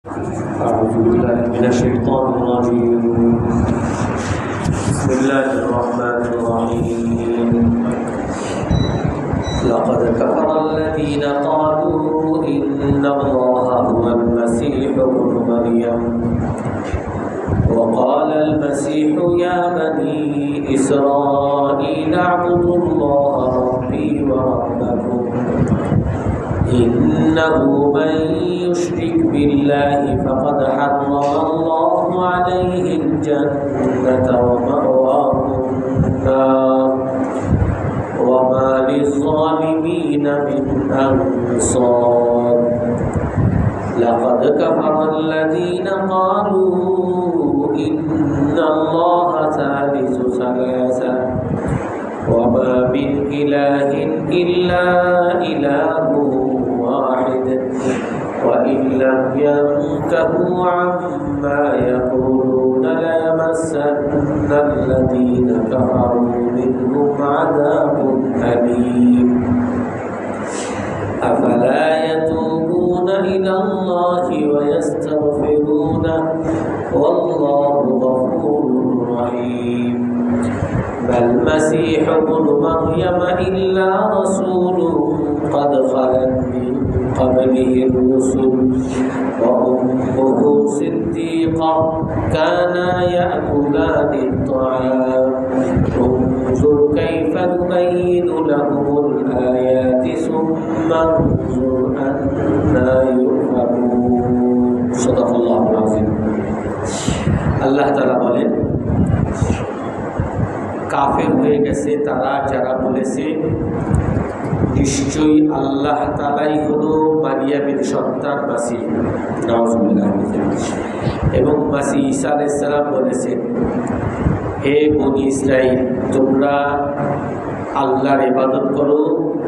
أعوذ بالله من الشيطان الرجيم. بسم الله الرحمن الرحيم. لقد كفر الذين قالوا إن الله هو المسيح ابن مريم. وقال المسيح يا بني إسرائيل اعبدوا الله ربي وربكم. إنه من بالله فقد حرم الله عليه الجنة ومأواه النار وما للظالمين من أنصار. لقد كفر الذين قالوا إن الله ثالث ثلاثة. وما من إله إلا إله ينتهوا عما يقولون ليمسن الذين كفروا منهم عذاب أليم. أفلا يتوبون إلى الله ويستغفرونه والله غفور رحيم. ما المسيح ابن مريم إلا رسول قد خلت من قبله الرسل وأمه صديقة كانا يأكلان الطعام انظر كيف نبين لهم الآيات ثم انظر أنا يؤفكون صدق الله العظيم আল্লাহ তালা বলেন কাফের হয়ে গেছে, তারা যারা বলেছে, নিশ্চয়ই আল্লাহ তালাই হলো মারিয়ামের মাসি নওয়াজুল্লাহ এবং মাসি ঈসা আলাইসালাম বলেছেন, হে বনি ইসরাইল তোমরা আল্লাহর ইবাদত করো,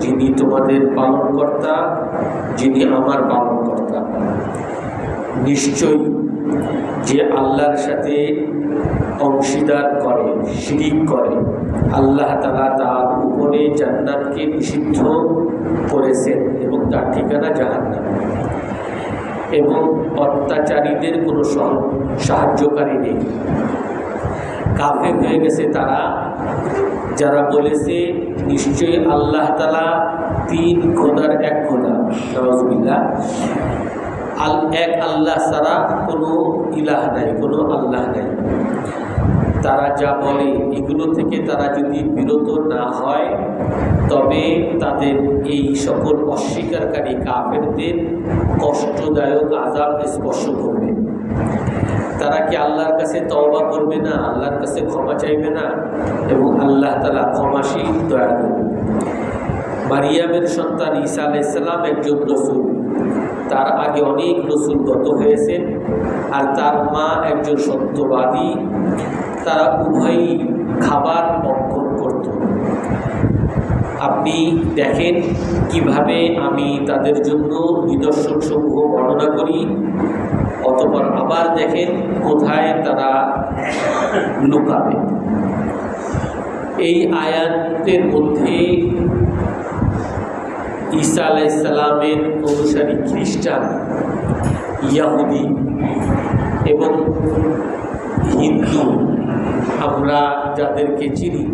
যিনি তোমাদের পালনকর্তা, যিনি আমার পালনকর্তা। নিশ্চয়ই যে আল্লাহর সাথে অংশীদার করে, শিরিক করে। আল্লাহ তালা তার উপরে জান্নাতকে নিষিদ্ধ করেছেন এবং তার ঠিকানা জাহান্নাম। এবং অত্যাচারীদের কোনো সাহায্যকারী নেই। কাফে হয়ে গেছে তারা, যারা বলেছে, নিশ্চয়ই আল্লাহ তালা তিন খোদার এক খোদা। নওয়াজবিল্লা আল, এক আল্লাহ ছাড়া কোনো ইলাহ নাই, কোনো আল্লাহ নাই। তারা যা বলে, এগুলো থেকে তারা যদি বিরত না হয়, তবে তাদের এই সকল অস্বীকারী কাফেরদের কষ্টদায়ক আজাব স্পর্শ করবে। তারা কি আল্লাহর কাছে তওবা করবে না, আল্লাহর কাছে ক্ষমা চাইবে না? এবং আল্লাহ তালা ক্ষমাসী দয়ালু। মারিয়ামের সন্তান ঈসা আলাইসাল্লাম একজন রসুল। তার আগে অনেক রসুল গত হয়েছেন আর তার মা একজন সত্যবাদী। তারা উভয়ই খাবার ভক্ষণ করত। আপনি দেখেন কীভাবে আমি তাদের জন্য নিদর্শন সমূহ বর্ণনা করি। অতপর আবার দেখেন কোথায় তারা লুকাবে। এই আয়াতের মধ্যে ঈসা আলাইসালামের অনুসারী খ্রিস্টান, ইয়াহুদি এবং হিন্দু। আমরা যাদেরকে চিনি,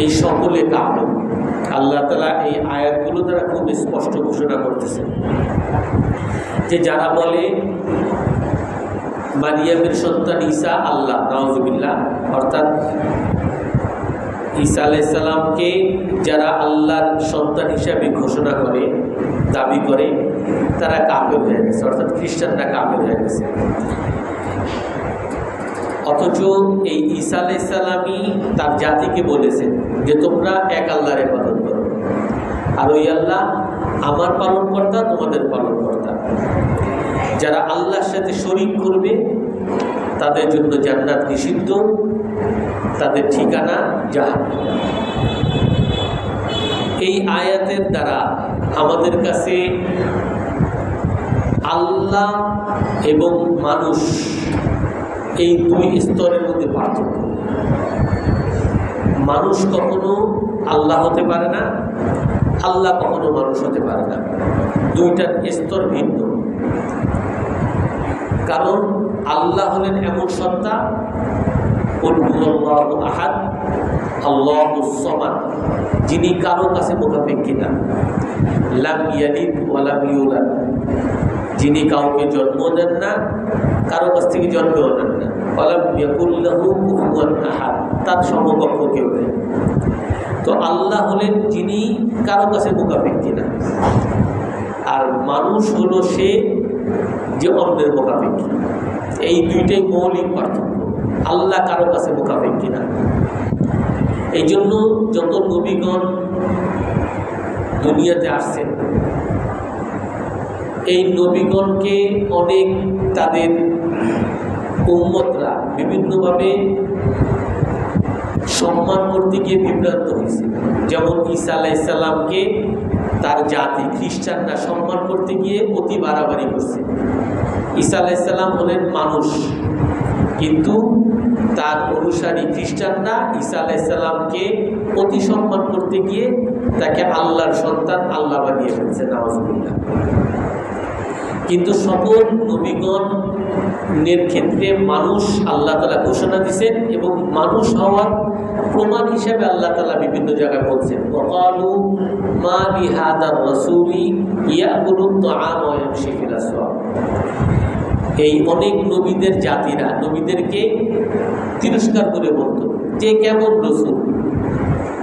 এই সকলে কাপড় আল্লাহ তালা এই আয়াতগুলো দ্বারা খুব স্পষ্ট ঘোষণা করতেছেন যে যারা বলে, মারিয়ামের সন্তান ঈসা আল্লাহ নওয়াজবিল্লা অর্থাৎ ঈসা আলাইসাল্লামকে যারা আল্লাহর সন্তান হিসাবে ঘোষণা করে, দাবি করে, তারা কাপের হয়ে গেছে, অর্থাৎ খ্রিস্টানরা কাপের হয়ে গেছে। অথচ এই ঈসা আলাইসাল্লামই তার জাতিকে বলেছেন যে, তোমরা এক আল্লাহর পালন করো। আর ওই আল্লাহ আমার পালন কর্তা তোমাদের পালন কর্তা যারা আল্লাহর সাথে শরিক করবে, তাদের জন্য জান্নাত নিষিদ্ধ। তাদের ঠিকানা জাহান। এই আয়াতের দ্বারা আমাদের কাছে আল্লাহ এবং মানুষ এই দুই স্তরের মধ্যে পার্থক্য। মানুষ কখনো আল্লাহ হতে পারে না, আল্লাহ কখনো মানুষ হতে পারে না। দুইটার স্তর ভিন্ন। কারণ আল্লাহ হলেন এমন সত্তা আহাদ, আল্লাহ যিনি কারও কাছে মোকাপেক্ষী না লাম ইয়ালিদ ওয়ালাম ইউলাদ। যিনি কাউকে জন্ম দেন না, কারও কাছ থেকে জন্মও নেন না। ওয়ালাম ইয়াকুল্লাহু কুফুয়ান তার সমকক্ষ কেউ নেই। তো আল্লাহ হলেন যিনি কারও কাছে মোকাপেক্ষী না আর মানুষ হলো সে যে অন্যের মোকাপেক্ষী এই দুইটাই মৌলিক পার্থক্য। আল্লাহ কারও কাছে মোকাপেক্ষী না এই জন্য যত নবীগণ দুনিয়াতে আসছেন, এই নবীগণকে অনেক তাদের উম্মতরা বিভিন্নভাবে সম্মান করতে গিয়ে বিভ্রান্ত হয়েছে। যেমন ঈসা আলাইসাল্লামকে তার জাতি খ্রিস্টানরা সম্মান করতে গিয়ে অতি বাড়াবাড়ি করছে। ঈসা আলাইসাল্লাম হলেন মানুষ। কিন্তু তার অনুসারী খ্রিস্টানরা ঈসা আলাইসাল্লামকে অতি সম্মান করতে গিয়ে তাকে আল্লাহর সন্তান, আল্লাহ বানিয়ে ফেলছে নওয়াজুল্লাহ কিন্তু সকল নবীগণের ক্ষেত্রে মানুষ আল্লাহ তালা ঘোষণা দিচ্ছেন এবং মানুষ হওয়ার প্রমাণ হিসেবে আল্লাহ তালা বিভিন্ন জায়গায় বলছেন ওকালু মা বিহাদার রসুলি ইয়াকুলু তাআম ওয়া ইয়ামশি ফিল আসওয়াক এই অনেক নবীদের জাতিরা, নবীদেরকে তিরস্কার করে বলতো যে কেমন রসুল?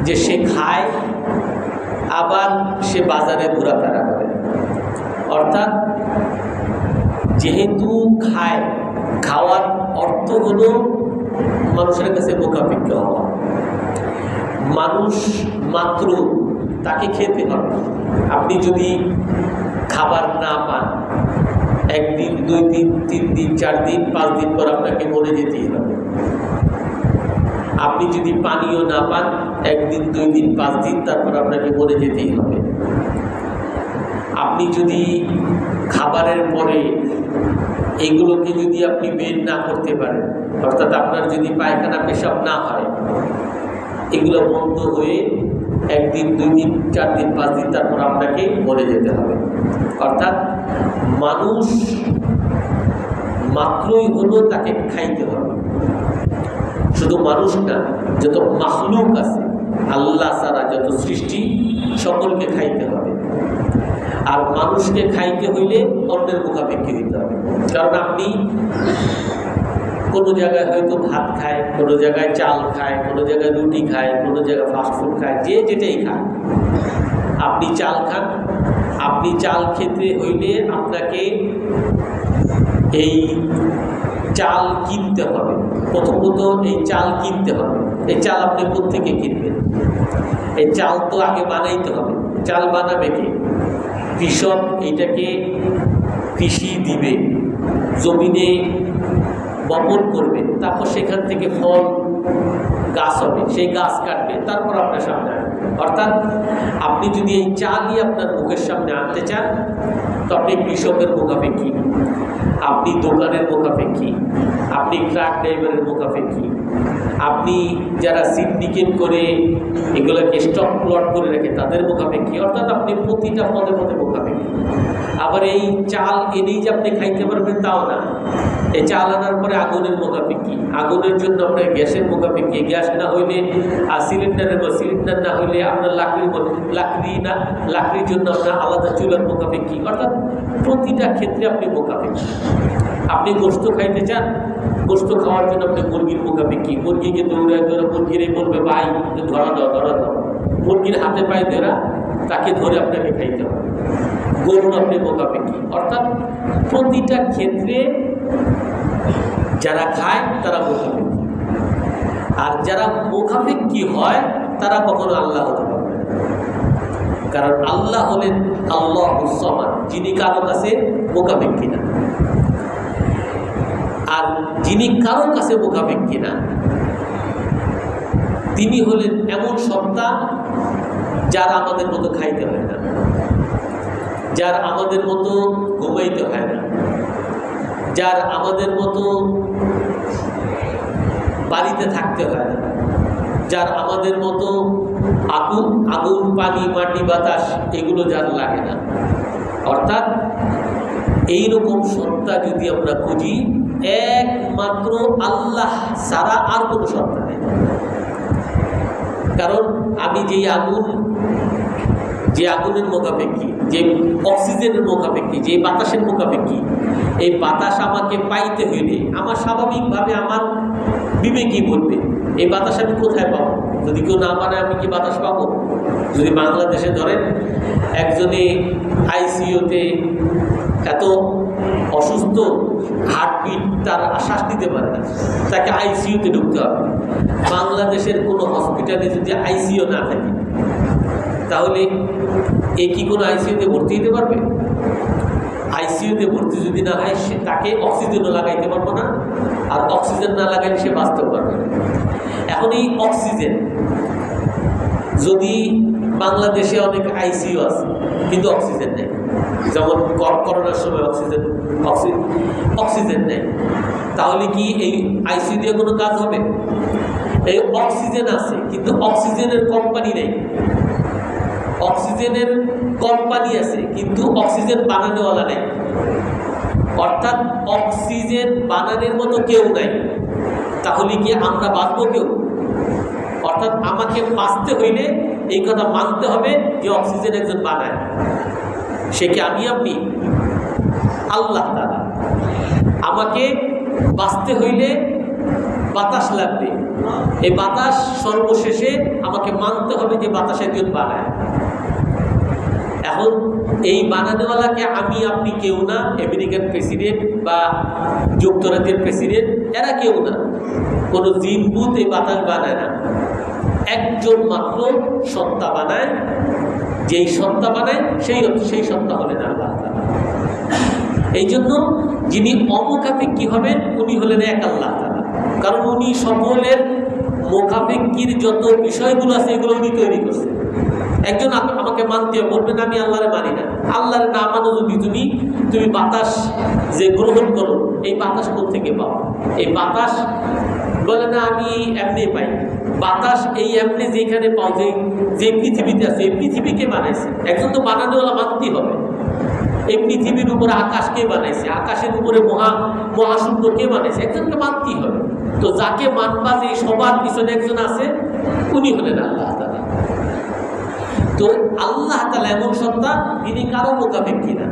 যে সে খায়, আবার সে বাজারে ঘোরাফেরা করে। অর্থাৎ যেহেতু খায়, খাওয়ার অর্থ হলো মানুষের কাছে মোকাবিজ্ঞ হওয়া। মানুষ মাত্র তাকে খেতে হবে আপনি যদি খাবার না পান একদিন, দুই দিন, তিন দিন, চার দিন, পাঁচ দিন পর আপনাকে মরে যেতেই হবে। আপনি যদি পানীয় না পান, একদিন, দুই দিন, পাঁচ দিন, তারপর আপনাকে মরে যেতেই হবে। আপনি যদি খাবারের পরে এগুলোকে যদি আপনি বের না করতে পারেন, অর্থাৎ আপনার যদি পায়খানা পেশাব না হয়, এগুলো বন্ধ হয়ে একদিন, দুই দিন, চার দিন, পাঁচ দিন, তারপর আপনাকে মরে যেতে হবে। অর্থাৎ মানুষ মাত্রই হলো তাকে খাইতে হবে। শুধু মানুষ না, যত মাহলুক আছে, আল্লাহ সারা যত সৃষ্টি, সকলকে খাইতে হবে। আর মানুষকে খাইতে হইলে অন্যের মুখাপেক্ষি দিতে হবে। কারণ আপনি কোনো জায়গায় হয়তো ভাত খায়, কোনো জায়গায় চাল খায়, কোনো জায়গায় রুটি খায়, কোনো জায়গায় ফাস্টফুড খায়, যে যেটাই খায়। আপনি চাল খান আপনি চাল খেতে হইলে আপনাকে এই চাল কিনতে হবে। প্রথমত এই চাল কিনতে হবে। এই চাল আপনি থেকে কিনবেন? এই চাল তো আগে বানাইতে হবে। চাল বানাবে কে? কৃষক এইটাকে কৃষি দিবে। জমিনে বপন করবে। তারপর সেখান থেকে ফল, গাছ হবে। সেই গাছ কাটবে। তারপর আপনার সামনে অর্থাৎ আপনি যদি এই চালই আপনার মুখের সামনে আনতে চান, তো আপনি কৃষকের মুখাপেক্ষি। আপনি দোকানের মুখাপেক্ষি। আপনি ট্রাক ড্রাইভারের মুখাপেক্ষি। আপনি যারা সিন্ডিকেট করে এগুলোকে স্টক প্লট করে রাখে, তাদের মুখাপেক্ষি। অর্থাৎ আপনি প্রতিটা পদে পদে মুখাপেক্ষি। আবার এই চাল এনেই যে আপনি খাইতে পারবেন, তাও না। এই আনার পরে আগুনের মুখাপেক্ষি। আগুনের জন্য আপনার গ্যাসের মুখাপেক্ষি। গ্যাস না হইলে, আর সিলিন্ডারের বা সিলিন্ডার না হইলে আপনার লাকড়ির লাকড়ি না, লাকড়ির জন্য আপনার আলাদা চুলার মুখাপেক্ষি। অর্থাৎ প্রতিটা ক্ষেত্রে আপনি মুখাপেক্ষি। আপনি গোস্ত খাইতে চান, গোস্ত খাওয়ার জন্য আপনি মুরগির মুখাপেক্ষি। মুরগিকে দৌড়ায় ধরে মুরগিরে বলবে, ভাই ধরা দাও ধরা দাও। মুরগির হাতে পায়ে ধরা, তাকে ধরে আপনাকে খাইতে হবে। গরুর আপনি মোকাপেক্ষি অর্থাৎ প্রতিটা ক্ষেত্রে যারা খায়, তারা মোকাপেক্ষি আর যারা মোকাপেক্ষি হয়, তারা কখনো আল্লাহ হতে পারবে কারণ আল্লাহ হলেন আল্লাহ সমান যিনি কারও কাছে মোকাপেক্ষি না আর যিনি কারও কাছে মোকাপেক্ষি না তিনি হলেন এমন সত্তা যার আমাদের মতো খাইতে হয় না, যার আমাদের মতো ঘুমাইতে হয় না। যার আমাদের মতো বাড়িতে থাকতে হয়। যার আমাদের মতো আগুন আগুন, পানি, মাটি, বাতাস, এগুলো যার লাগে না। অর্থাৎ এইরকম সত্তা যদি আমরা খুঁজি, একমাত্র আল্লাহ সারা আর কোনো সত্তা নেই। কারণ আমি যেই আগুন, যে আগুনের মোকাপেক্ষি যে অক্সিজেনের মোকাপেক্ষি যে বাতাসের মোকাপেক্ষি এই বাতাস আমাকে পাইতে হইলে আমার স্বাভাবিকভাবে আমার বিবেকই বলবে, এই বাতাস আমি কোথায় পাবো? যদি কেউ না মানে আমি কি বাতাস পাবো? যদি বাংলাদেশে ধরেন একজনে আইসিইউতে এত অসুস্থ, হার্টবিট তার শ্বাস নিতে পারে না, তাকে আইসিইউতে ঢুকতে হবে। বাংলাদেশের কোনো হসপিটালে যদি আইসিইউ না থাকে, তাহলে এ কি কোনো আইসিইউতে ভর্তি হতে পারবে? আইসিইউতে ভর্তি যদি না হয়, সে তাকে অক্সিজেনও লাগাইতে পারব না। আর অক্সিজেন না লাগাইলে সে বাঁচতেও পারবে না। এখন এই অক্সিজেন যদি বাংলাদেশে অনেক আইসিইউ আছে, কিন্তু অক্সিজেন নেই। যেমন কর- করোনার সময় অক্সিজেন অক্সিজেন নেই। তাহলে কি এই আইসিইউ দিয়ে কোনো কাজ হবে? এই অক্সিজেন আছে, কিন্তু অক্সিজেনের কোম্পানি নেই। অক্সিজেনের কোম্পানি আছে, কিন্তু অক্সিজেন বানানোওয়ালা নেই। অর্থাৎ অক্সিজেন বানানোর মতো কেউ নাই। তাহলে কি আমরা বাঁচবো কেউ? অর্থাৎ আমাকে বাঁচতে হইলে এই কথা মানতে হবে যে অক্সিজেন একজন বানায়। সে কি আমি, আপনি? আল্লাহ তাআলা। আমাকে বাঁচতে হইলে বাতাস লাগবে। এই বাতাস সর্বশেষে আমাকে মানতে হবে যে বাতাস একজন বানায়। এখন এই বানানোওয়ালাকে আমি, আপনি কেউ না, আমেরিকান প্রেসিডেন্ট বা যুক্তরাজ্যের প্রেসিডেন্ট, এরা কেউ না। কোনো জিনবুত এই বাতাস বানায় না। একজন মাত্র সত্তা বানায় যেই সত্তা বানায় সেই সেই সত্তা হলেন আল্লাহ এই জন্য যিনি অমুখাপেক্ষী হবেন, উনি হলেন এক আল্লাহ। কারণ উনি সকলের মোকাপেক্ষির যত বিষয়গুলো আছে, এগুলো উনি তৈরি করছেন। একজন আমাকে মানতে বলবেন, আমি আল্লাহরে মানি না। আল্লাহরে না মানো যদি তুমি তুমি বাতাস যে গ্রহণ করো, এই বাতাস কোথ থেকে পাও? এই বাতাস বলে, না, আমি এমনি পাই। বাতাস এই এমনি যেখানে পাও, যে যে পৃথিবীতে আছে, এই পৃথিবীকে বানাইছে। একজন তো বানানোওয়ালা মানতেই হবে। এই পৃথিবীর উপরে আকাশ কে বানাইছে? আকাশের উপরে মহা মহাশূন্য কে বানাইছে? একজনকে মানতেই হবে। তো যাকে মানবা যে সবার পিছনে একজন আছে, উনি হলেন আল্লাহ তো আল্লাহ তালা এমন সত্তা তিনি কারও মোকাবেক্ষী না।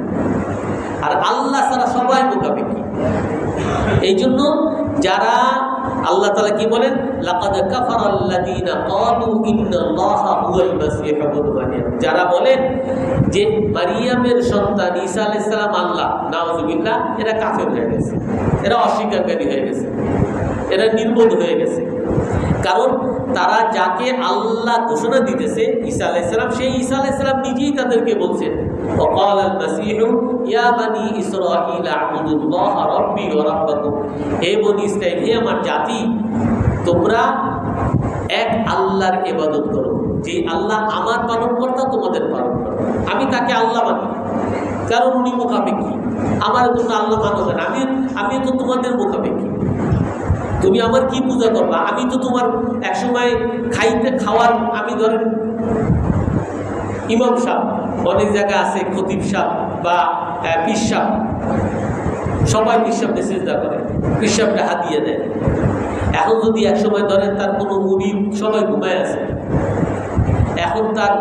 আর আল্লাহ ছাড়া সবাই মোকাবেক্ষী এই জন্য যারা আল্লাহ তালা কি বলেন? যারা বলেন যে মারিয়ামের সন্তান ঈসা আলাইহিস আল্লাহ, নাউজুবিল্লাহ, এরা কাফের হয়ে গেছে। এরা অস্বীকারী হয়ে গেছে। এরা নির্বোধ হয়ে গেছে কারণ তারা যাকে আল্লাহ ঘোষণা দিতেছে ঈসা আলাইসালাম সেই ঈসা আলাইসালাম নিজেই তাদেরকে বলছেন وقال المسيح يا بني إسرائيل اعبدوا الله ربي وربكم হে বনি ইসরাইল হে আমার জাতি তোমরা এক আল্লাহর ইবাদত করো যে আল্লাহ আমার পালন কর্তা তোমাদের পালন কর্তা আমি তাকে আল্লাহ মানি কারণ উনি মুখাপেক্ষী আমার তোমরা আল্লাহ মানো কেন আমি আমি তো তোমাদের মুখাপেক্ষী তুমি আমার কি পূজা করবা? আমি তো তোমার একসময় খাইতে, খাওয়ার, আমি ধরেন ইমাম সাহ, অনেক জায়গা আছে, খতিব সাহ বা পীর সাহ। সবাই পিসাবকে চেষ্টা করে পিসাবটা হাতিয়ে দেয় এখন যদি এক সময় ধরেন তার কোনো মুড়ি, সবাই ঘুমায় আছে। এখন তার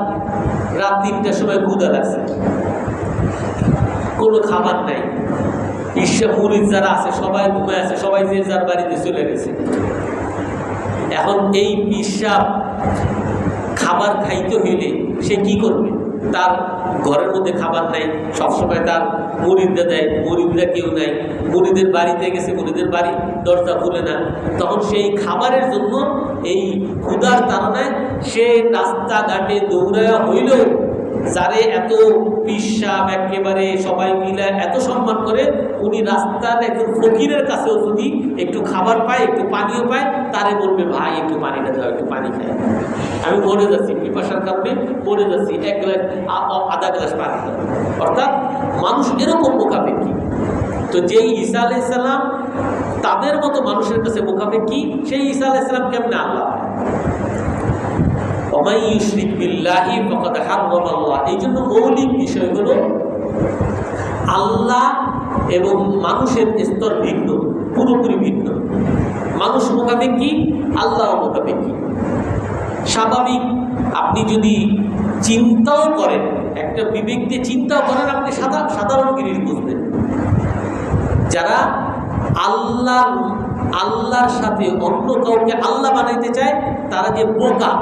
রাত তিনটার সময় ক্ষুদা লাগছে। কোনো খাবার নাই। ঈর্ষা মুরিদ যারা আছে, সবাই ঘুমায় আছে, সবাই যে যার বাড়িতে চলে গেছে। এখন এই পিসাব খাবার খাইতে হইলে সে কি করবে? তার ঘরের মধ্যে খাবার নাই, সবসময় তার মুরিদরা দেয়, মুরিদরা কেউ নাই। মুরিদের বাড়িতে গেছে, মুরিদের বাড়ি দরজা খুলে না। তখন সেই খাবারের জন্য এই ক্ষুধার তাড়নায় সে রাস্তাঘাটে দৌড়ায়া হইলেও যারে এত পিসাব একেবারে সবাই মিলে এত সম্মান করে, উনি রাস্তার একজন ফকিরের কাছেও যদি একটু খাবার পায়, একটু পানিও পায়, তারে বলবে, ভাই, একটু পানিটা দাও, একটু পানি খাই। আমি মরে যাচ্ছি পিপাসার কারণে, মরে যাচ্ছি, এক গ্লাস আধা গ্লাস পানি অর্থাৎ মানুষ এরকম মোকাবেকি তো যেই ঈসা আলাইসাল্লাম তাদের মতো মানুষের কাছে মোকাবেকি সেই ঈসা আলাইসাল্লাম কেমনে আল্লাহ ওমাই ইউশরিক বিল্লাহি ফাকাদ হারাম আল্লাহ এই জন্য মৌলিক বিষয় হলো আল্লাহ এবং মানুষের স্তর ভিন্ন, পুরোপুরি ভিন্ন। মানুষ মোকাবেক আল্লাহ মোকাবেক স্বাভাবিক আপনি যদি চিন্তাও করেন, একটা বিবেক দিয়ে চিন্তাও করেন, আপনি সাদা, সাধারণ জিনিস বুঝবেন। যারা আল্লাহ, আল্লাহর সাথে অন্য কাউকে আল্লাহ বানাইতে চায়, তারা যে বোকা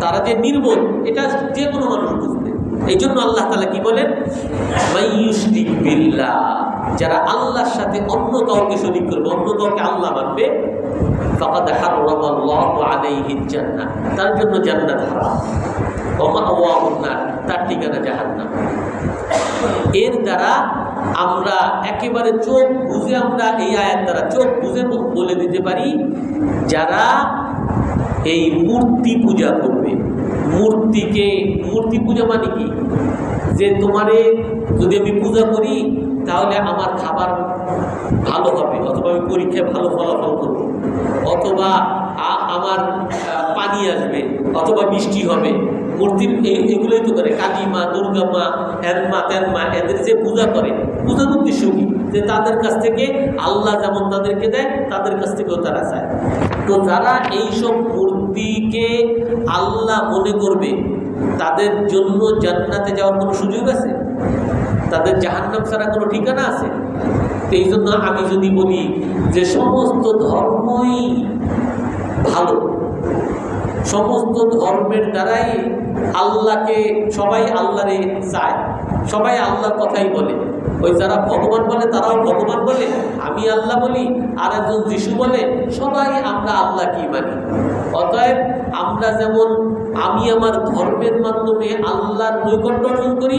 তারা যে নির্বোধ, এটা যে কোনো মানুষ বুঝবে। এই জন্য আল্লাহ তালা কি বলেন? বিল্লাহ যারা আল্লাহর সাথে অন্য কাউকে শরিক করবে, অন্য কাউকে আল্লাহ মানবে তার জন্য জান্নাত হারাম। তার ঠিকানা জাহান্নাম। এর দ্বারা আমরা একেবারে চোখ বুঝে আমরা এই আয়াত দ্বারা চোখ বুঝে বলে দিতে পারি, যারা এই মূর্তি পূজা করবে। মূর্তিকে, মূর্তি পূজা মানে কি? যে তোমারে যদি আমি পূজা করি, তাহলে আমার খাবার ভালো হবে, অথবা আমি পরীক্ষায় ভালো ফলাফল করব। অথবা আমার পানি আসবে, অথবা বৃষ্টি হবে। মূর্তির এগুলোই তো করে, কালী মা, দুর্গা মা হ্যান মা ত্যান মা এদের যে পূজা করে, পূজার উদ্দেশ্য কি? যে তাদের কাছ থেকে আল্লাহ যেমন তাদেরকে দেয়, তাদের কাছ থেকেও তারা চায়। তো যারা এইসব মূর্তিকে আল্লাহ মনে করবে, তাদের জন্য জান্নাতে যাওয়ার কোনো সুযোগ আছে? তাদের জাহান্নাম ছাড়া কোনো ঠিকানা আছে? এই জন্য আমি যদি বলি যে সমস্ত ধর্মই ভালো, সমস্ত ধর্মের দ্বারাই আল্লাহকে সবাই আল্লাহরে চায়, সবাই আল্লাহর কথাই বলে। ওই যারা ভগবান বলে, তারাও ভগবান বলে, আমি আল্লাহ বলি আর একজন যিশু বলে, সবাই আমরা আল্লাহ কি মানি। অতএব আমরা যেমন, আমি আমার ধর্মের মাধ্যমে আল্লাহর নৈকট্য অর্জন করি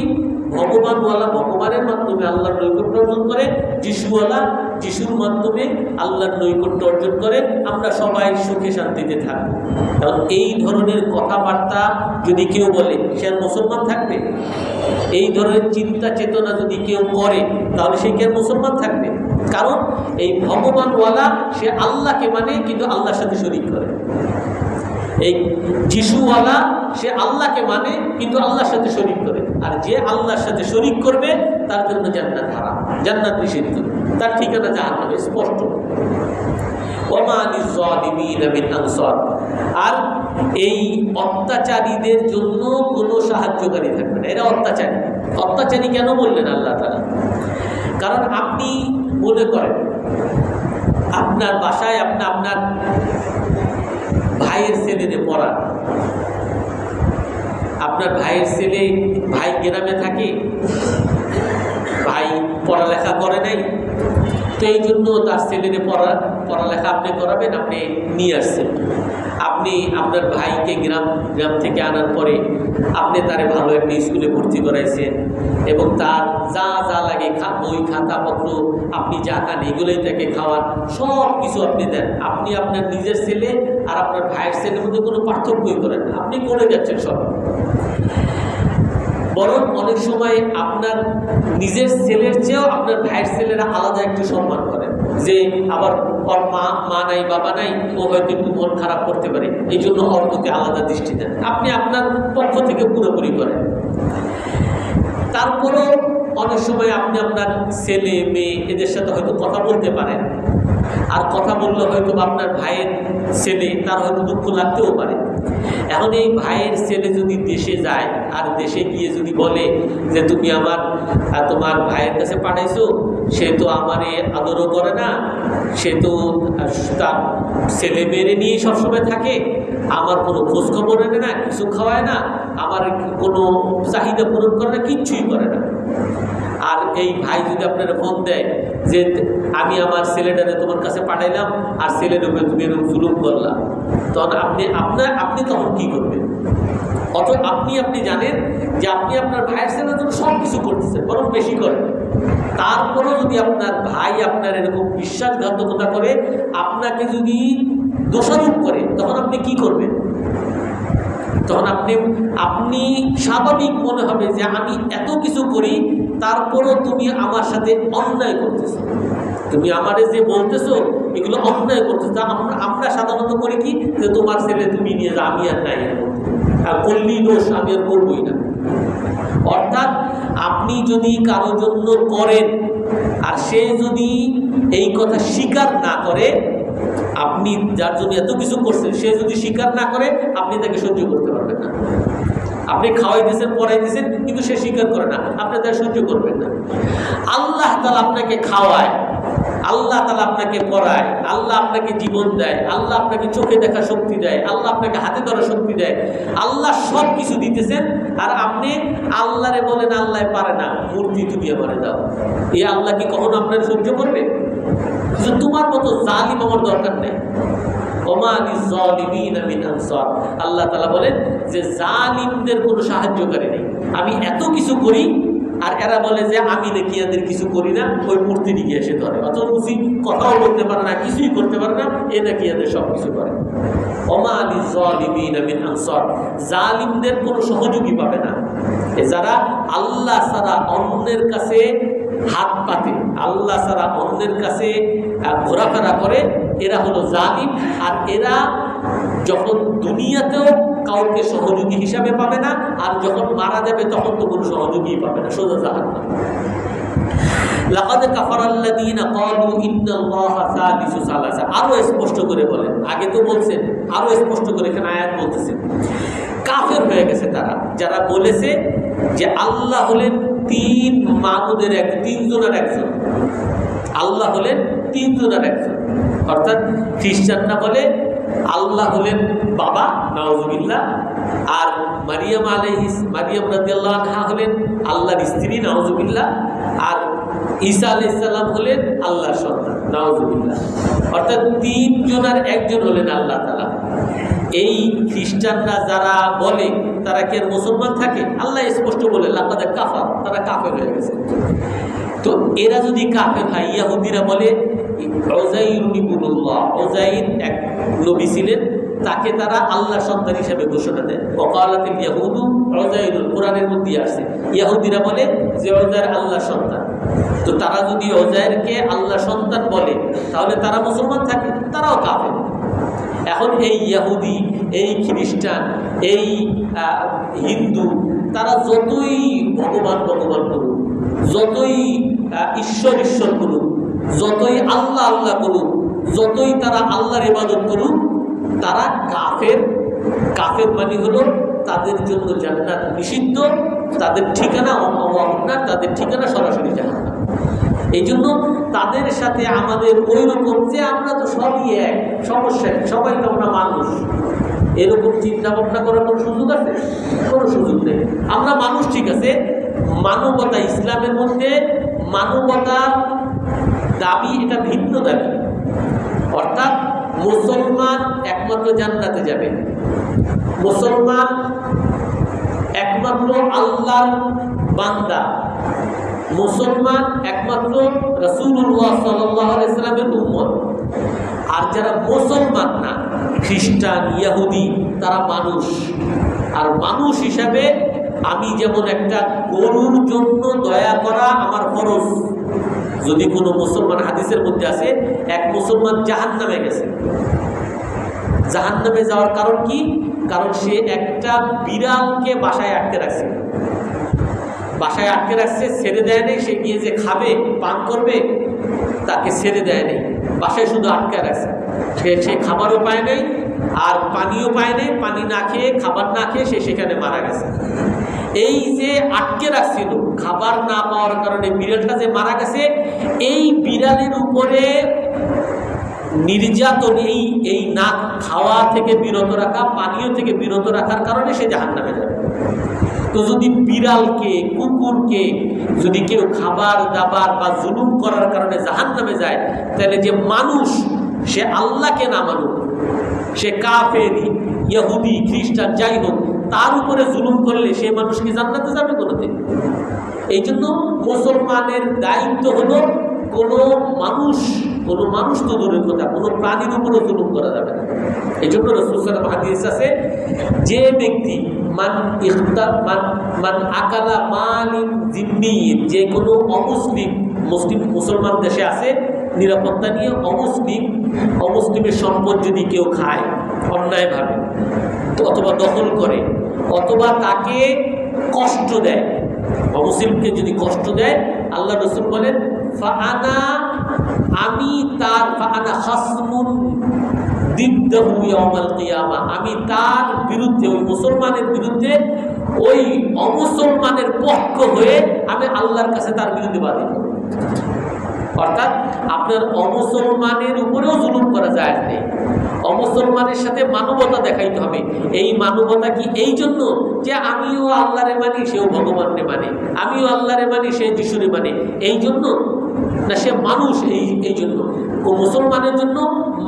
ভগবানওয়ালা ভগবানের মাধ্যমে আল্লাহর নৈকট্য অর্জন করে, যিশুওয়ালা যিশুর মাধ্যমে আল্লাহর নৈকট্য অর্জন করে, আমরা সবাই সুখে শান্তিতে থাকব। কারণ এই ধরনের কথাবার্তা যদি কেউ বলে, সে আর মুসলমান থাকবে? এই ধরনের চিন্তা চেতনা যদি কেউ করে, তাহলে সে কি আর মুসলমান থাকবে? কারণ এই ভগবানওয়ালা, সে আল্লাহকে মানে কিন্তু আল্লাহর সাথে শরিক করে। এই যিশুওয়ালা, সে আল্লাহকে মানে কিন্তু আল্লাহর সাথে শরিক করে। আর যে আল্লাহর সাথে শরিক করবে, তার জন্য জান্নাত হারাম। জান্নাত নিষিদ্ধ তার ঠিকানা স্পষ্ট। লিজ্জালিমিনা মিন আনসার। আর এই অত্যাচারীদের জন্য কোনো সাহায্যকারী থাকবে না। এরা অত্যাচারী। অত্যাচারী কেন বললেন আল্লাহ তারা কারণ আপনি মনে করেন, আপনার বাসায় আপনি, আপনার ভাইয়ের ছেলেদের পড়া আপনার ভাইয়ের ছেলে ভাই গ্রামে থাকে? ভাই পড়ালেখা করে নাই। তো এই জন্য তার ছেলেদের পড়া, পড়ালেখা আপনি করাবেন, আপনি নিয়ে আসছেন। আপনি আপনার ভাইকে গ্রাম গ্রাম থেকে আনার পরে আপনি তারে ভালো একটা স্কুলে ভর্তি করাইছেন এবং তার যা যা লাগে বই খাতাপত্র আপনি যা খান, এগুলোই তাকে খাওয়ান, সব কিছু আপনি দেন। আপনি আপনার নিজের ছেলে আর আপনার ভাইয়ের ছেলের মধ্যে কোনো পার্থক্যই করেন আপনি করে যাচ্ছেন সব। বরং অনেক সময় আপনার নিজের ছেলের চেয়েও আপনার ভাইয়ের ছেলেরা আলাদা একটু সম্মান করেন। যে আবার ওর মা মা নাই, বাবা নাই, ও হয়তো একটু মন খারাপ করতে পারে। এই জন্য ওর প্রতি আলাদা দৃষ্টি দেন। আপনি আপনার পক্ষ থেকে পুরোপুরি করেন। তারপরেও অনেক সময় আপনি আপনার ছেলে, মেয়ে, এদের সাথে হয়তো কথা বলতে পারেন। আর কথা বললে হয়তো আপনার ভাইয়ের ছেলে, তার হয়তো দুঃখ লাগতেও পারে। এখন এই ভাইয়ের ছেলে যদি দেশে যায়, আর দেশে গিয়ে যদি বলে যে, তুমি আমার, তোমার ভাইয়ের কাছে পাঠাইছো সে তো আমারে আদরও করে না, সে তো তার ছেলে মেয়েরে নিয়েই সবসময় থাকে, আমার কোনো খোঁজ খবর নেয় না, কিছু খাওয়ায় না, আমার কোনো চাহিদা পূরণ করে না, কিচ্ছুই করে না। আর এই ভাই যদি আপনার ফোন দেয় যে, আমি আমার ছেলেটারে তোমার কাছে পাঠাইলাম, আর ছেলের উপরে তুমি এরকম জুলুম করলাম তখন আপনি, আপনার, আপনি তখন কি করবেন? অত আপনি আপনি জানেন যে আপনি আপনার ভাইয়ের ছেলের জন্য সব কিছু করতেছেন, বরং বেশি করেন। তারপরেও যদি আপনার ভাই আপনার এরকম বিশ্বাসঘাতকতা করে, আপনাকে যদি দোষারোপ করে, তখন আপনি কি করবেন? তখন আপনি আপনি স্বাভাবিক মনে হবে যে আমি এত কিছু করি, তারপরও তুমি আমার সাথে অন্যায় করতেছো। তুমি আমারে যে বলতেছো, এগুলো অন্যায় করতেছো আমরা আমরা সাধারণত করি কি? যে তোমার ছেলে তুমি নিয়ে যাও আমি আর নাই। আর করলেই দোষ, আমি আর করবোই না। অর্থাৎ আপনি যদি কারও জন্য করেন, আর সে যদি এই কথা স্বীকার না করে, আপনি যার জন্য এত কিছু করছেন, সে যদি স্বীকার না করে, আপনি তাকে সহ্য করতে পারবেন না। আপনি খাওয়াই দিয়েছেন, পড়াই দিয়েছেন, কিন্তু সে স্বীকার করে না। আপনি তাকে সহ্য করবেন না। আল্লাহ তালা আপনাকে খাওয়ায়। আল্লাহ তালা আপনাকে পড়ায়, আল্লাহ আপনাকে জীবন দেয়, আল্লাহ আপনাকে চোখে দেখা শক্তি দেয়, আল্লাহ আপনাকে হাতে ধরা শক্তি দেয়। আল্লাহ সব কিছু দিতেছেন আর আপনি আল্লাহরে বলেন, আল্লাহ পারে না। মূর্তি তুমি আমারে দাও। এই আল্লাহ কি কখনো আপনার সহ্য করবে? তোমার মতো জালিম আমার দরকার নেই। আল্লাহ তাআলা বলেন যে জালিমদের কোনো সাহায্যকারী নেই। আমি এত কিছু করি আর এরা বলে যে, আমি নাকি এদের কিছু করি না, ওই মূর্তি দিকে এসে ধরে। অত বুঝি কথাও বলতে পারে না, কিছুই করতে পারে না, এ নাকি এদের সব কিছু করে। ওমানি জালিমিনা মিন আনসার। জালিমদের কোনো সহযোগী পাবে না। এ যারা আল্লাহ ছাড়া অন্যের কাছে হাত পাতে, আল্লাহ ছাড়া অন্যের কাছে ঘোরাফেরা করে, এরা হলো জালিম। আর এরা যখন দুনিয়াতেও কাউকে সহযোগী হিসাবে পাবে না, আর যখন মারা যাবে তখন তো কোনো সহযোগী পাবে না, সোজা জাহান আরও স্পষ্ট করে বলেন, আগে তো বলছেন, আরও স্পষ্ট করে এখানে আয়াত বলতেছেন। কাফের হয়ে গেছে তারা, যারা বলেছে যে আল্লাহ হলেন তিন মাহমুদের এক, তিনজনের একজন। আল্লাহ হলেন তিনজনের একজন। অর্থাৎ খ্রিস্টানরা বলে আল্লাহ হলেন বাবা নওয়াজুবিল্লাহ আর মারিয়াম আলহিস মারিয়াম রাদিয়াল্লাহ আনহা হলেন আল্লাহর স্ত্রী নওয়াজুবিল্লাহ আর ঈসা আলাইসাল্লাম হলেন আল্লাহর সন্তান নওয়াজুবিল্লাহ অর্থাৎ তিনজনের একজন হলেন আল্লাহ তালা এই খ্রিস্টানরা যারা বলে, তারা কি মুসলমান থাকে? আল্লাহ স্পষ্ট বলে, লাকাদে কাফা তারা কাফের হয়ে গেছে। তো এরা যদি কাফের হয়, ইয়াহুদিরা বলে এক নবী ছিলেন, তাকে তারা আল্লাহ সন্তান হিসেবে ঘোষণা দেয় ওকালাতিল ইয়াহুদু ওজাইরুল কোরআনের মধ্যে আসছে। ইয়াহুদিরা বলে যে ওজাইর আল্লাহ সন্তান। তো তারা যদি ওজাইরকে আল্লাহ সন্তান বলে, তাহলে তারা মুসলমান থাকে, তারাও কাফের। এখন এই ইয়াহুদি, এই খ্রিস্টান, এই হিন্দু, তারা যতই ভগবান ভগবান করুক, যতই ঈশ্বর ঈশ্বর করুক যতই আল্লাহ আল্লাহ করুক, যতই তারা আল্লাহর ইবাদত করুক, তারা কাফের। কাফের মানে হলো তাদের জন্য জান্নাত নিষিদ্ধ, তাদের ঠিকানা অন্য তাদের ঠিকানা সরাসরি জান্নাত এই জন্য তাদের সাথে আমাদের ওই রকম যে আমরা তো সবই এক, সমস্যা সবাই তো আমরা মানুষ। এরকম চিন্তা ভাবনা করার কোনো সুযোগ আছে? কোনো সুযোগ নেই। আমরা মানুষ ঠিক আছে, মানবতা ইসলামের মধ্যে মানবতার দাবি এটা ভিন্ন দাবি। অর্থাৎ মুসলমান একমাত্র জান্নাতে যাবে। মুসলমান একমাত্র আল্লাহর বান্দা। মুসলমান একমাত্র রসুল্লাহ সাল্লামের উম্মত। আর যারা মুসলমান না, খ্রিস্টান ইয়াহুদি তারা মানুষ। আর মানুষ হিসাবে আমি যেমন একটা গরুর জন্য দয়া করা আমার ফরজ যদি কোনো মুসলমান হাদিসের মধ্যে আছে, এক মুসলমান জাহান নামে গেছে। জাহান নামে যাওয়ার কারণ কি? কারণ সে একটা বিড়ালকে বাসায় আটকে রাখছে। বাসায় আটকে রাখছে, ছেড়ে দেয় নেই, সে গিয়ে যে খাবে, পান করবে, তাকে ছেড়ে দেয় নেই। বাসায় শুধু আটকে রাখছে। সে সে খাবারও পায় নাই, আর পানিও পায় নাই, পানি না খেয়ে, খাবার না খেয়ে সে সেখানে মারা গেছে। এই যে আটকে রাখছিল, খাবার না পাওয়ার কারণে বিড়ালটা যে মারা গেছে, এই বিড়ালের উপরে নির্যাতন, এই এই না খাওয়া থেকে বিরত রাখা, পানীয় থেকে বিরত রাখার কারণে সে জাহান নামে যাবে। তো যদি বিড়ালকে, কুকুরকে যদি কেউ খাবার, দাবার বা জুলুম করার কারণে জাহান নামে যায়, তাহলে যে মানুষ, সে আল্লাহকে না মানুক, সে কাফেরি, ইহুদি, খ্রিস্টান, যাই হোক তার উপরে জুলুম করলে সে মানুষ কি জান্নাতে যাবে কোনোদিন? এই জন্য মুসলমানের দায়িত্ব হলো কোনো মানুষ কোনো মানুষ তো দূরের কথা, কোনো প্রাণীর উপরও জুলুম করা যাবে না। এই জন্য রসুল হাদিস আছে, যে ব্যক্তি মান মান আকালা যে কোনো অমুসলিম, মুসলিম, মুসলমান দেশে আছে, নিরাপত্তা নিয়ে অমুসলিম, অমুসলিমের সম্পদ যদি কেউ খায়, অন্যায়ভাবে অথবা দখল করে অথবা তাকে কষ্ট দেয়। অমুসলিমকে যদি কষ্ট দেয়, আল্লাহ রসুল বলেন ফাহানা আমি তার ইয়াউমাল কিয়ামা। আমি তার বিরুদ্ধে, ওই মুসলমানের বিরুদ্ধে, ওই অমুসলমানের পক্ষ হয়ে আমি আল্লাহর কাছে তার বিরুদ্ধে বাদী অর্থাৎ আপনার অমুসলমানের উপরেও জুলুম করা যায় নেই অমুসলমানের সাথে মানবতা দেখাইতে হবে। এই মানবতা কি এই জন্য যে আমিও আল্লাহরে মানি, সেও ভগবানরে মানে। আমিও আল্লাহরে মানি, সে যিশুরে মানে। এই জন্য না, সে মানুষ এই এই জন্য। ও মুসলমানের জন্য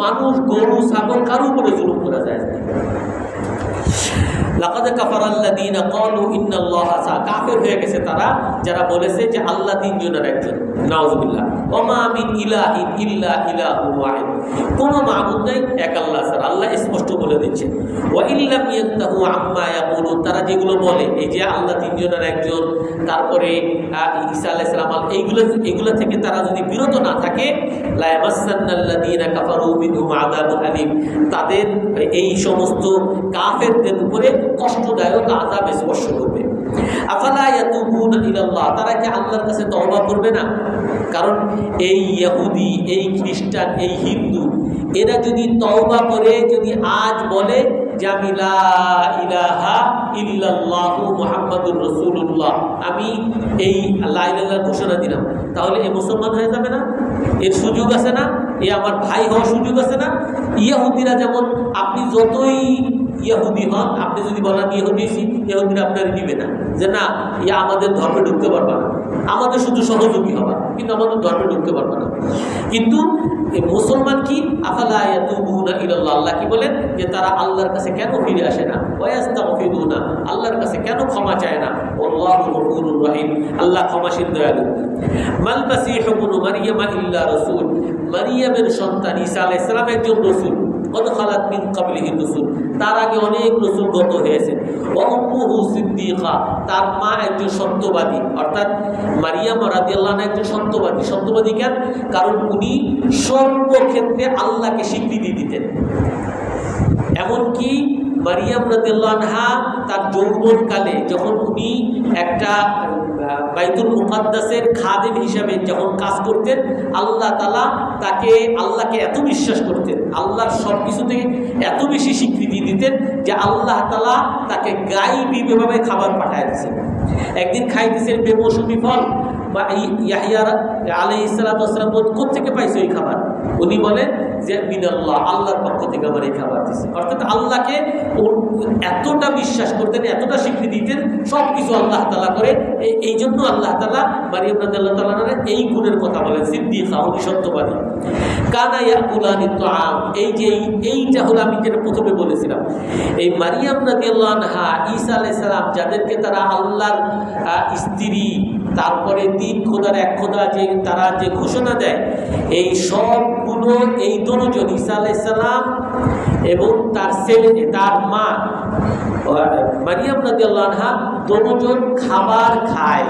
মানুষ গরু, ছাগল কারও উপরে জুলুম করা যায় না। লাকাদ কাফারাল্লাযীনা ক্বালু ইন্নাল্লাহা সা, কাফের হয়ে গেছে তারা, যারা বলেছে যে আল্লাহ তিনজনের একজন। নাউজুবিল্লাহ। ওমা মিন ইলাহিন ইল্লা ইলাহুন ওয়াহিদ। কোন মাবুদ নাই, এক আল্লাহ স্যার আল্লাহ স্পষ্ট বলে দিচ্ছে। ওয়া ইল্লাম ইয়ান্তাহু আম্মা ইয়াকুলুন। তারা যেগুলো বলে, এই যে আল্লাহ তিনজনের একজন, তারপরে ঈসা আলাইহিস সালাম, এইগুলো, এগুলো থেকে তারা যদি বিরত না থাকে, লা ইয়ামাসান্নাল্লাযীনা কাফারু মিনহুম আযাবুন আলীম। তাদের, এই সমস্ত কাফেরদের উপরে কষ্টদায়ক আযাব স্পর্শ করবে। আফালা ইয়াতুবুনা ইলাল্লাহ, তারা কি আল্লাহর কাছে তওবা করবে না? কারণ এই ইহুদি, এই খ্রিস্টান, এই হিন্দু, এরা যদি তওবা করে, যদি আজ বলে যে আমি লা ইলাহা আমি এই লা ঘোষণা দিলাম, তাহলে এ মুসলমান হয়ে যাবে না? এর সুযোগ আছে না? এ আমার ভাই হওয়ার সুযোগ আছে না? ইয়াহুদিরা যেমন, আপনি যতই ইহুদি হন, আপনি যদি বলেন ইহুদি, ইহুদিরা আপনার নিবে না। যে না, ইয়া আমাদের ধর্মে ঢুকতে পারবে না। আমাদের শুধু সহযোগী হবা, কিন্তু আমাদের ধর্মে ঢুকতে পারবে না। কিন্তু মুসলমান কি? আফালা ইয়াতুবুনা কি বলেন? যে তারা আল্লাহর কাছে কেন ফিরে আসে না? ওয়াস্তাগফিরুনা, আল্লাহর কাছে কেন ক্ষমা চায় না? আল্লাহু রহিম, আল্লাহ ক্ষমাশীল, দয়ালু। মাল মাসীহু ইবনু মারইয়ামা ইল্লা রাসূল মারিয়ামের সন্তান ঈসা আলাইহিস ইসলাম একজন রাসূল। কত খালাত মিন কাবলিহি রাসূল। তার আগে অনেক রসুল গত হয়েছে। অম্মুহু সিদ্দিকা। তার মা একজন সত্যবাদী। অর্থাৎ মারিয়াম রাদিয়াল্লাহ একজন সত্যবাদী। সত্যবাদী কেন? কারণ উনি সর্বক্ষেত্রে আল্লাহকে স্বীকৃতি দিতেন। এমনকি মারিয়াম রাদিয়াল্লাহা তার যৌবনকালে যখন উনি একটা বাইতুল মুকাদ্দাসের খাদেম হিসাবে যখন কাজ করতেন, আল্লাহ তালা তাকে, আল্লাহকে এত বিশ্বাস করতেন, আল্লাহর সব কিছু থেকে এত বেশি স্বীকৃতি দিতেন যে আল্লাহ তালা তাকে গাইবীভাবে খাবার পাঠায় দিয়েছেন। একদিন খাইতেছেন বেমৌসুমি ফল, বা ইয়াহিয়ার আলাই ইসালাতাম কোথেকে পাইছে ওই খাবার? উনি বলেন যে মিনাল্লাহ, আল্লাহর পক্ষ থেকে আমার এই খাবার দিচ্ছে অর্থাৎ আল্লাহকে এতটা বিশ্বাস করতেন, এতটা স্বীকৃতি দিতেন সব কিছু আল্লাহ তালা করে। এই- জন্য আল্লাহ তালা মারিয়াম রাজ্লাহ তালা এই গুণের কথা বলেন, সিদ্দিকা উনি সত্যবাদী। কানা ইয়াকুলানি তাআম, এই যে, এই- এইটা হলো আমি যেটা প্রথমে বলেছিলাম। এই মারিয়াম রাদিয়াল্লাহু আনহা ঈসা আলাইহিস সালাম, যাদেরকে তারা আল্লাহর স্ত্রী তারপরে তিন খোদার, এক খোদা যে তারা যে ঘোষণা দেয়, এই সবগুলো এই দুজন ঈসা আলাইহিস সালাম এবং তার ছেলে, তার মা মারিয়াম খাবার খায়।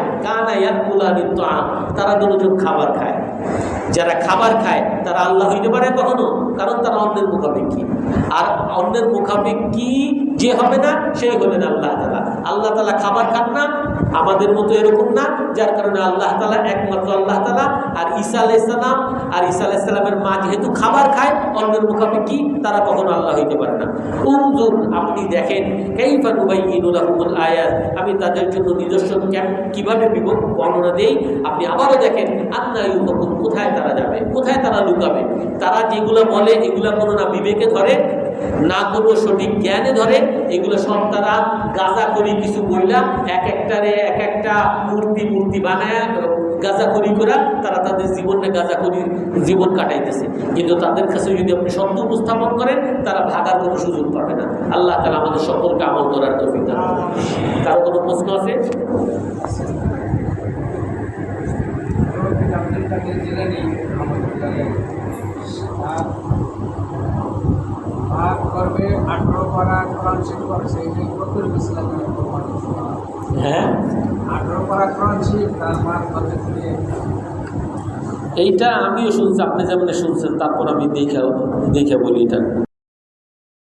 তারা খাবার খায়। যারা খাবার খায়, তারা আল্লাহ হইতে পারে কখনো? কারণ অন্যের আর অন্যের যে হবে না সেই আল্লাহ আল্লাহ তালা খাবার খান না আমাদের মতো এরকম না, যার কারণে আল্লাহ তালা একমাত্র আল্লাহ তালা আর ঈসা আলাইসালাম আর ঈসা আলাইসালামের মা যেহেতু খাবার খায়, অন্যের মুখাপেক্ষী তারা কখনো আল্লাহ হইতে পারে না। উমজুর আপনি দেখেন, কাইফা নুবাইয়িনুলাহুমুল আয়াত, আমি তাদের জন্য নিদর্শন কেম- কীভাবে বিব- বর্ণনা দেই? আপনি আবারও দেখেন, আন্না কোথায় তারা যাবে? কোথায় তারা লুকাবে? তারা যেগুলো বলে, এগুলো কোনো না বিবেকে ধরে না কোনো সঠিক জ্ঞানে ধরে, এগুলো সব তারা গাঁজা করি কিছু বইলা এক একটারে এক একটা মূর্তি মূর্তি বানায়, গাঁজা করি করা, তারা তাদের জীবনে গাঁজা করি, জীবন কাটাইতেছে। কিন্তু তাদের কাছে যদি আপনি সত্য উপস্থাপন করেন, তারা ভাগার কোনো সুযোগ পাবে না। আল্লাহ তালা আমাদের সকলকে আমল করার তফিক। কারও কোনো প্রশ্ন আছে? ভাগ করবে আঠারো পারা কোরআন শরীফ করেছে এই প্রচুর ইসলামের প্রমাণ হ্যাঁ? আঠারো পারা কোরআন শরীফ তার ভাগ কথা এইটা আমিও শুনছি আপনি যেমন শুনছেন তারপর আমি দেখে দেখে বলি এটা।